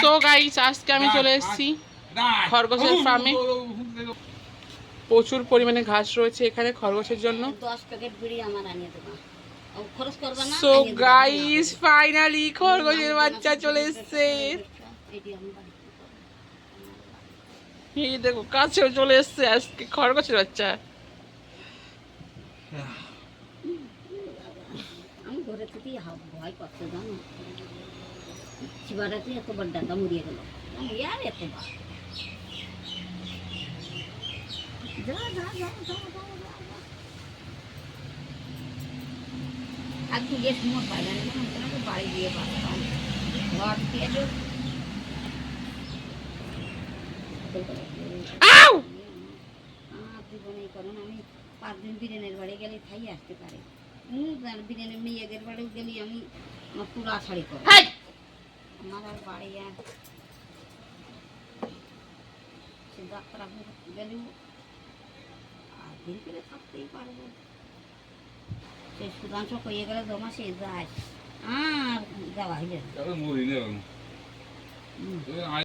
So guys আজকে আমি চলে এসেছি খরগোশের ফার্মে প্রচুর পরিমাণে ঘাস রয়েছে এখানে খরগোশের জন্য। সো গাইস ফাইনালি খরগোশের বাচ্চা চলে এসেছে। এই দেখো কাছেও চলে এসেছে আজকে খরগোশের বাচ্চা। আমি ঘরে থেকেই ভয় করতে জানো? চিবাটাতে এতবার ডাকা মরিয়ে গেল। আমি আর এতবার? যা সময় তোমাকে বাড়ি দিয়ে ঘর জীবনে কারণ আমি পাঁচ দিন বিরিয়ানির বাড়ি গেলে খাই আসতে পারে। বিরিয়ানির মেয়েদের বাড়ি গেলে আমি আমার পুরা শাড়ি করো আমার আর বাড়ি আর সে যাত্রা গেলেও আর দিন ধীরে থাকতেই পারব। সে সুধাংশ কইয়ে গেলে জমা সে যায় আর যাওয়া হইলে